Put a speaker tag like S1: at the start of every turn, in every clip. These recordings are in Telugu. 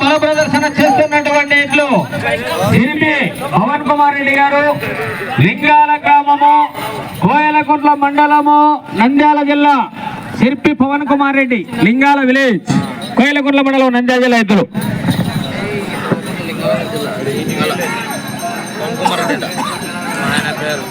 S1: బల ప్రదర్శన చేస్తున్నటువంటి ఇట్లు సిరిపి పవన్ కుమార్ రెడ్డి గారు లింగాల గ్రామము కోయలకుంట్ల మండలము నంద్యాల జిల్లా సిర్పి పవన్ కుమార్ రెడ్డి లింగాల విలేజ్ కోయలకుంట్ల మండలం నంద్యాల జిల్లా ఇద్దరు.
S2: ఆయన పేరు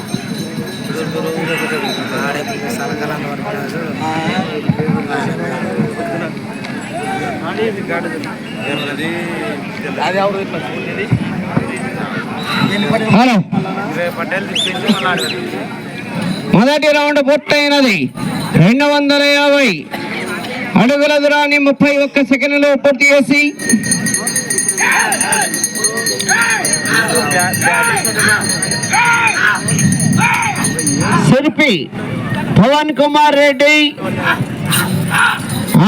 S1: హలో. మొదటి రౌండ్ పూర్తయినది. రెండు వందల యాభై అడుగుల దూరాన్ని ముప్పై ఒక్క సెకండ్లో పూర్తి చేసి శిల్పి పవన్ కుమార్ రెడ్డి. ఆ!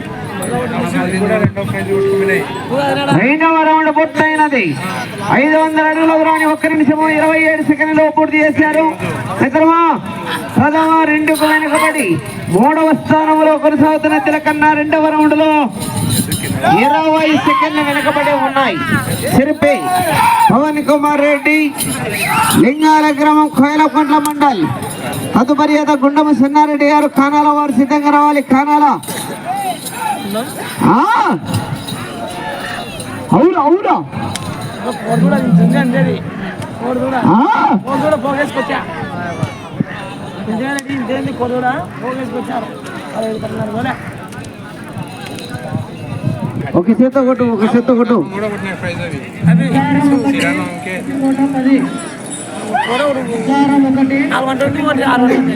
S1: ఐదవ రౌండ్ పూర్తయినది. ఐదు వందల అడుగుల దూరాన్ని ఒక్క నిమిషము ఇరవై ఏడు సెకండ్లో పూర్తి చేశారు. మిత్రమా ప్రథమ రెండుకు వెనుకబడి మూడవ స్థానంలో కొనసాగుతున్న తిలకన్నా రెండవ రౌండ్లో ఇరవై సెకండ్లు వెనుకబడి ఉన్నాయి. సిరిపి పవన్ కుమార్ రెడ్డి లింగాల గ్రామం కోయలకొంట్ల మండల్. తదుపరి గుండమ సిన్నారెడ్డి గారు కానాల వారు సిద్ధంగా రావాలి. కానాల అవును అవును? ఒక చేత కొట్టు ఒక చేత కొట్టు.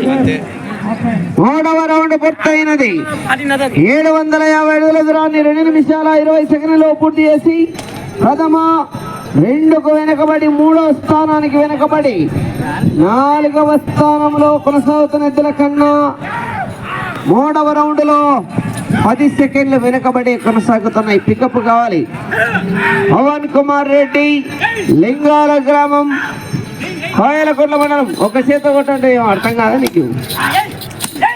S3: ఒకటి
S1: మూడవ రౌండ్ పూర్తయినది. ఏడు వందల యాభై అడుగుల దూరాన్ని రెండు నిమిషాల ఇరవై సెకండ్లలో పూర్తి చేసి ప్రథమ రెండుకు వెనకబడి మూడవ స్థానానికి వెనకబడి నాలుగవ స్థానంలో కొనసాగుతున్న ఎద్దుల కన్నా మూడవ రౌండ్లో పది సెకండ్లు వెనకబడి కొనసాగుతున్నాయి పికప్ కావాలి. పవన్ కుమార్ రెడ్డి లింగాల గ్రామం కోయలకొండ మండలం. ఒక చేత కొట్టంటే అర్థం కాదా నీకు?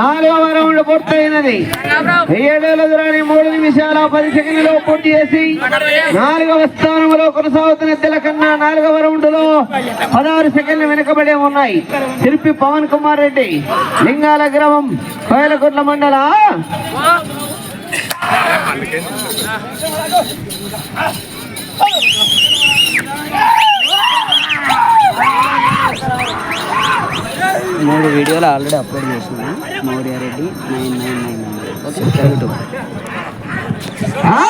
S1: నాలుగవ రౌండ్ పూర్తయినది. ఏడేళ్ళ దూరాన్ని మూడు నిమిషాల పది సెకండ్లలో పూర్తి చేసి నాలుగవ స్థానంలో కొనసాగుతున్న తిలకన్నా నాలుగవ రౌండ్లో పదహారు సెకండ్లు వెనుకబడే ఉన్నాయి. శిల్పి పవన్ కుమార్ రెడ్డి లింగాల గ్రామం కోయలకొట్ల మండల.
S4: మూడు వీడియోలో ఆల్రెడీ అప్లోడ్ చేసిన Mouryareddy nine nine nine okay YouTube
S1: ఆ!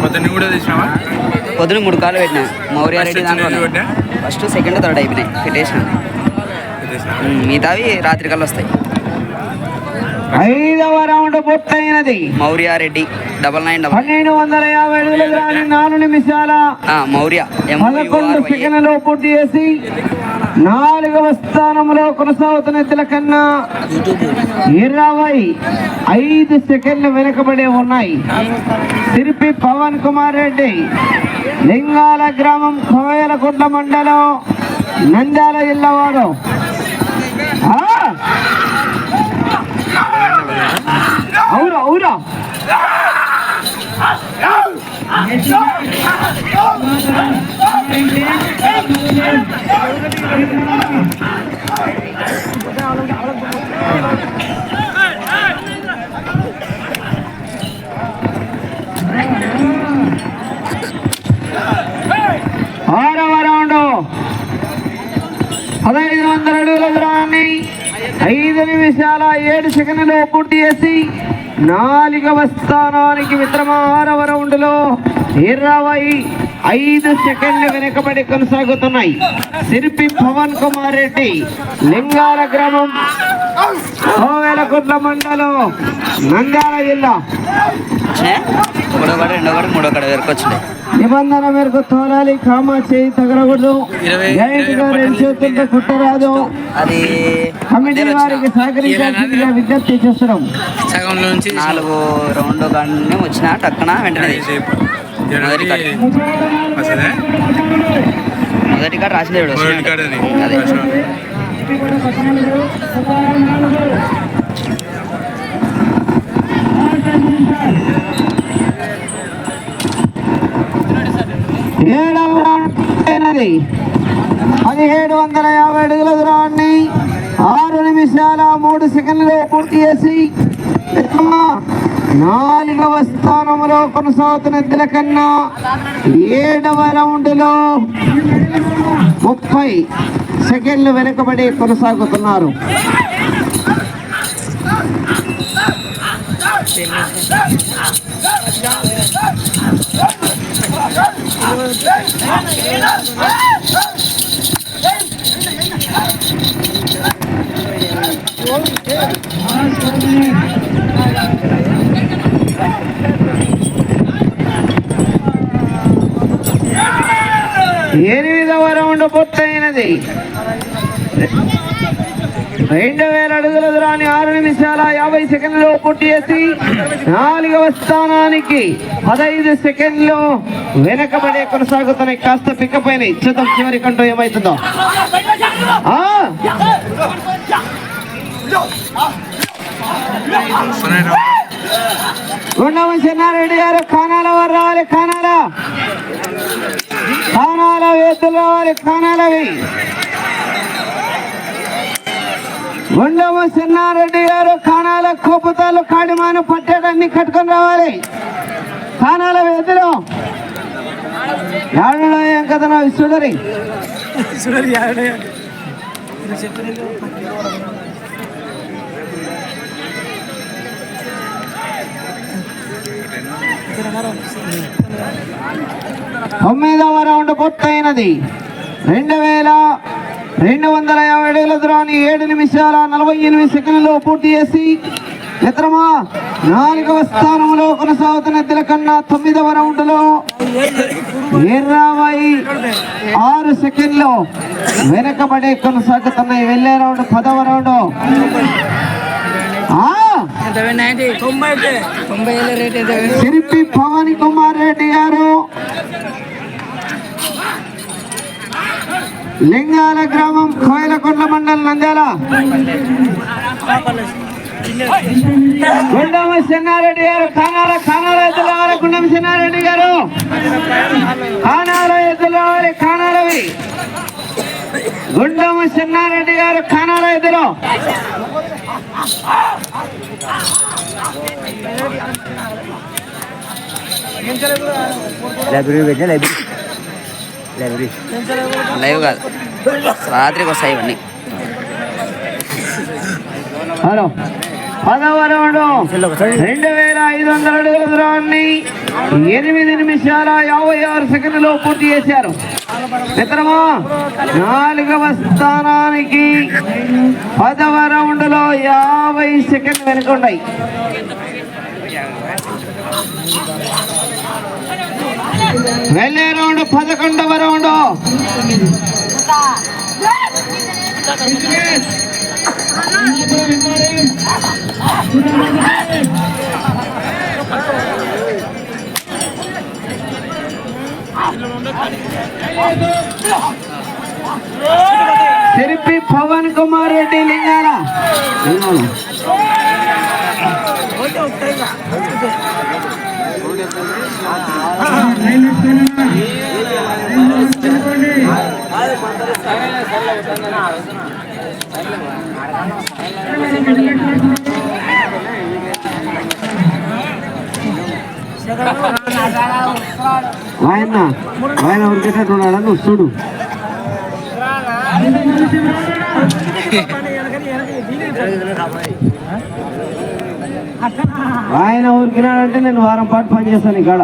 S2: పొద్దున్న కూడా తీసినావా
S4: పొద్దున మూడు కాళ్ళు పెట్టినా. మౌర్యారెడ్డి దాంట్లో? ఫస్ట్ సెకండ్ థర్డ్ అయిపోయినాయి. పెట్టేసిన.
S2: తెచ్చినావా?
S4: మిగతావి రాత్రి కల్లా వస్తాయి.
S1: ఐదవ రౌండ్ పూర్తయినది.
S4: మౌర్యారెడ్డి డబల్ నైన్ డబల్
S1: పన్నెండు వందల యాభై నాలుగు నిమిషాల
S4: మౌర్య
S1: పదకొండు సెకండ్లలో పూర్తి చేసి నాలుగవ స్థానంలో కొనసాగుతున్న తిలకన్నా ఇరవై ఐదు సెకండ్లు వెనుకబడి ఉన్నాయి. తిరుపి పవన్ కుమార్ రెడ్డి లింగాల గ్రామం కోయలకుంట్ల మండలం నంద్యాల జిల్లా వాడు ఆ! అవురా అవురా నిమిషాల ఏడు సెకండ్లు పూర్తి చేసి నాలుగవ స్థానానికి మిత్రమా ఆరవ రౌండ్లో ఇరవై ఐదు సెకండ్లు వెనుకబడి కొనసాగుతున్నాయి. సిరిపి పవన్ కుమార్ రెడ్డి లింగాల గ్రామం. కోవెలకుంట్ల మండలం నంద్యాల జిల్లా.
S4: వచ్చినాయా మూడో కాడ రెండో కాడ మూడో కాడ వరకు వచ్చినాయి
S1: నిబంధన మేరకు తోలాలి కామా చేయి తగలకూడదు. చేతులతో కుట్టరాదు.
S4: అది
S1: కమిటీ వారికి సహకరించాల్సిందిగా విజ్ఞప్తి చేస్తున్నాం.
S2: సగం నుంచి
S4: నాలుగు రౌండ్ కానీ వచ్చిన టక్కన వెంటనే. మొదటి కాడ. కాడ రాసింది.
S2: కార్డ్ అది.
S4: అదే
S1: ఏడవ రౌండ్ పదిహేడు వందల యాభై అడుగుల దూరాన్ని ఆరు నిమిషాల మూడు సెకండ్లు పూర్తి చేసి నాలుగవ స్థానంలో కొనసాగుతున్న ఎద్దుల ఏడవ రౌండ్లో ముప్పై సెకండ్లు వెనుకబడి కొనసాగుతున్నారు. ఎనిమిదవ రౌండ్ పూర్తయినది. రెండు వేల అడుగుల దూరాన్ని ఆరు నిమిషాల యాభై సెకండ్లు పూర్తి చేసి నాలుగవ స్థానానికి పదహైదు సెకండ్లు వెనకబడే కొనసాగుతున్నాయి కాస్త పికప్ అయినాయి చూద్దాం చివరి కంటూ ఏమవుతుందో ఆ, చెన్నారెడ్డి గారు కానాల వారు రావాలి కానాల. కానాల వేతులు రావాలి కానాలవి. గుండమ చెన్నారెడ్డి గారు ఖానాల కోపుతాలు కాడిమాను పట్టేటన్ని కట్టుకొని రావాలి. ఖానాల వేతులు యాడలో ఏం కథనో చూడరి తొమ్మిదవ రౌండ్ పూర్తయినది. రెండు వేల రెండు వందల యాభై అడుగుల దూరాన్ని ఏడు నిమిషాల నలభై ఎనిమిది సెకండ్లు పూర్తి చేసి మిత్రమా నాలుగవ స్థానంలో కొనసాగుతున్న తిలకన్నా తొమ్మిదవ రౌండ్లో ఇరవై ఆరు సెకండ్లు వెనకబడి కొనసాగుతున్నాయి వెళ్ళే రౌండ్ పదవ రౌండ్. ఆ! సిరిపి పవన్ కుమార్ రెడ్డి గారు లింగాల గ్రామం కోయలకొండ మండలం నంద్యాల. గుండమ చెన్నారెడ్డి గారు ఖానాల కానాల ఎద్దుల వారి గుండమ సిన్నారెడ్డి గారు. కానాల ఎద్దుల వారి కానాలవి. గుండమ చెన్నారెడ్డి గారు ఖానాల ఎద్దులు.
S4: లైబ్రరీ లైబ్రరీ లైవ్ కాదు. రాత్రికి వస్తాయి ఇవన్నీ.
S1: హలో. రౌండ్. వేల ఐదు వందల అడుగుల దూరాన్ని ఎనిమిది నిమిషాల యాభై ఆరు సెకండ్లో పూర్తి చేశారు. మిత్రమా నాలుగవ స్థానానికి పదవ రౌండ్లో యాభై సెకండ్ వెనుకున్నాయి వెళ్ళే రౌండ్ పదకొండవ రౌండ్. తిరిపి పవన్ కుమార్ రెడ్డి లింగాల. ఆయన ఆయన ఉరికేటట్టు ఉన్నాడా చూడు ఆయన ఊరికినాడంటే నేను వారం పాటు పనిచేస్తాను ఇక్కడ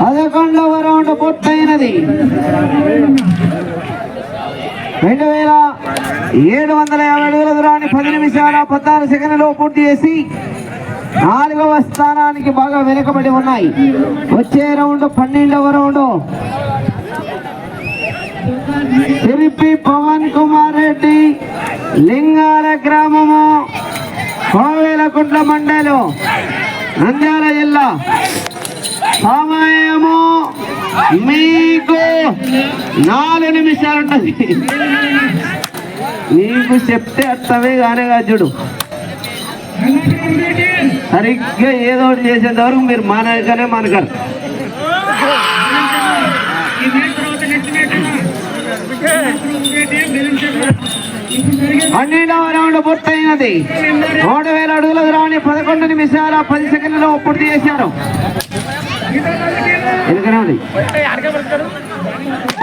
S1: పదకొండవ రౌండ్ పూర్తయినది రెండు వేల ఏడు వందల యాభై అడుగుల దూరాన్ని పది నిమిషాల పద్నాలుగు సెకండ్లో పూర్తి చేసి నాలుగవ స్థానానికి బాగా వెనుకబడి ఉన్నాయి. వచ్చే రౌండ్ పన్నెండవ రౌండ్. తిరిపి పవన్ కుమార్ రెడ్డి లింగాల గ్రామము కోవేలకుంట్ల మండలం నంద్యాల జిల్లా. సమయము మీకు నాలుగు నిమిషాలు ఉంటుంది నీకు చెప్తే అర్థమే కానీ కాదు చూడు. సరిగ్గా ఏదో ఒకటి చేసేంత వరకు మీరు మానగానే మానగారు పన్నెండవ రౌండ్ పూర్తయినది. మూడు వేల అడుగుల దూరాన్ని పదకొండు నిమిషాల పది సెకండ్లలో పూర్తి చేశారు.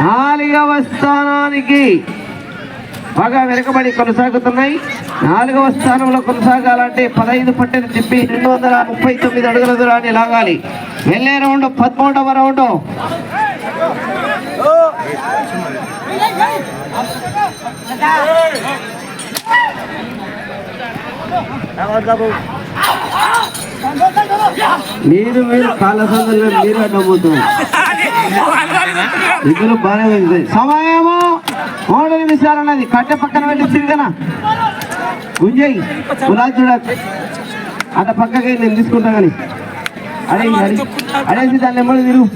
S1: నాలుగవ స్థానానికి బాగా వెనుకబడి కొనసాగుతున్నాయి. నాలుగవ స్థానంలో కొనసాగాలంటే పదహైదు పట్టెలు తిప్పి రెండు వందల ముప్పై తొమ్మిది అడుగుల దూరాన్ని లాగాలి. వెళ్ళే రౌండ్ పదమూడవ రౌండ్. మీరు మీరు కాళ్ళ సందులో మీరు అడ్డమవుతున్నారు ఇద్దరు బాగానే వెళ్తాయి సమయము మూడు నిమిషాలు అన్నది. కట్టె పక్కన వెళ్ళి తిరిగనా గుంజయ్. గులాబ్ చూడ అట పక్కకి నేను తీసుకుంటా కానీ అడే అడే అడేసి దాన్ని ఎమ్మడి తిరుగు.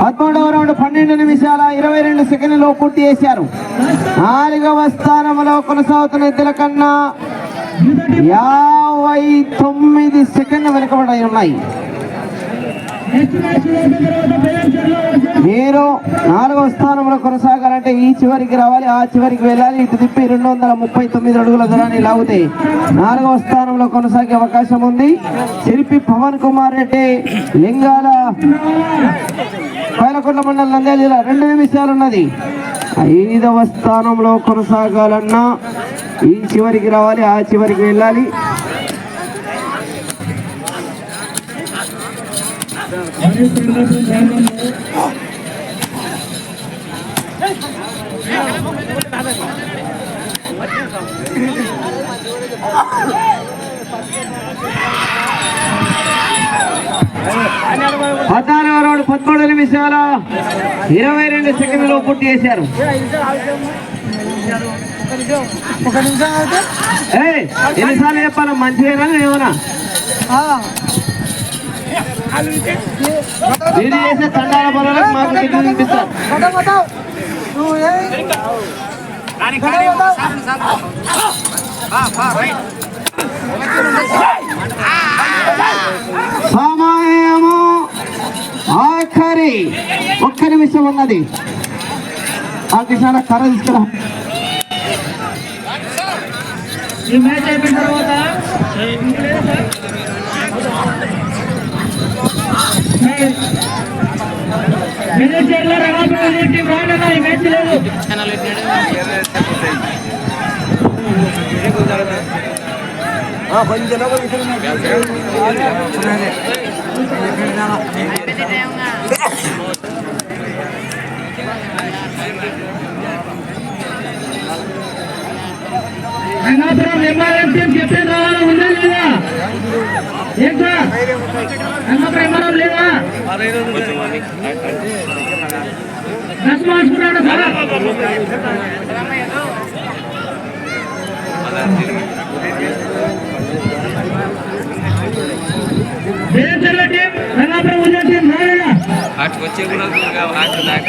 S1: పదమూడవ రౌండ్ పన్నెండు నిమిషాల ఇరవై రెండు సెకండ్లో పూర్తి చేశారు. నాలుగవ స్థానంలో కొనసాగుతున్న ఇద్దరు కన్నా యాభై తొమ్మిది సెకండ్లు వెనుకబడి ఉన్నాయి. మీరు నాలుగవ స్థానంలో కొనసాగాలంటే ఈ చివరికి రావాలి ఆ చివరికి వెళ్ళాలి. ఇటు తిప్పి రెండు వందల ముప్పై తొమ్మిది అడుగుల దూరాన్ని లాగితే నాలుగవ స్థానంలో కొనసాగే అవకాశం ఉంది. చిరిపి పవన్ కుమార్ రెడ్డి లింగాల పైలకొండ మండలం నంద్యాల జిల్లా రెండు నిమిషాలు ఉన్నది ఐదవ స్థానంలో కొనసాగాలన్నా ఈ చివరికి రావాలి ఆ చివరికి వెళ్ళాలి. పద్నాలుగవ రౌండ్ పదమూడు నిమిషాల ఇరవై రెండు సెకండ్లు పూర్తి చేశారు. ఎన్నిసార్లు చెప్పాలి? మంచిగా ఏమన్నా? మీరు చేసే తండాల పనులకు మాకు
S3: కొట్ట కొట్టావు నువ్వు ఏ
S1: సమయము ఆఖరి ఒక్క నిమిషం ఉన్నది. ఆ కిషాన కర్ర తీసుకురా.
S3: ఈ మ్యాచ్ అయిపోయిన తర్వాత మేనేజర్ల రంగాపురం టీం రావాలన్నా ఈ మ్యాచ్ లేదు
S2: ఛానల్ పెట్టినాడు
S3: రంగాపురం ఎంఆర్ఎం టీం కెప్టెన్ రావాలా ఉందా లేదా ఏంటా రంగాపురం ఎంఆర్ఎం లేదా డ్రెస్ మార్చుకున్నాడు సార్ మేనేజర్ల టీం రంగాపురం ఉందా టీం రావాలా
S2: అటు వచ్చే కూడా అటు నాకు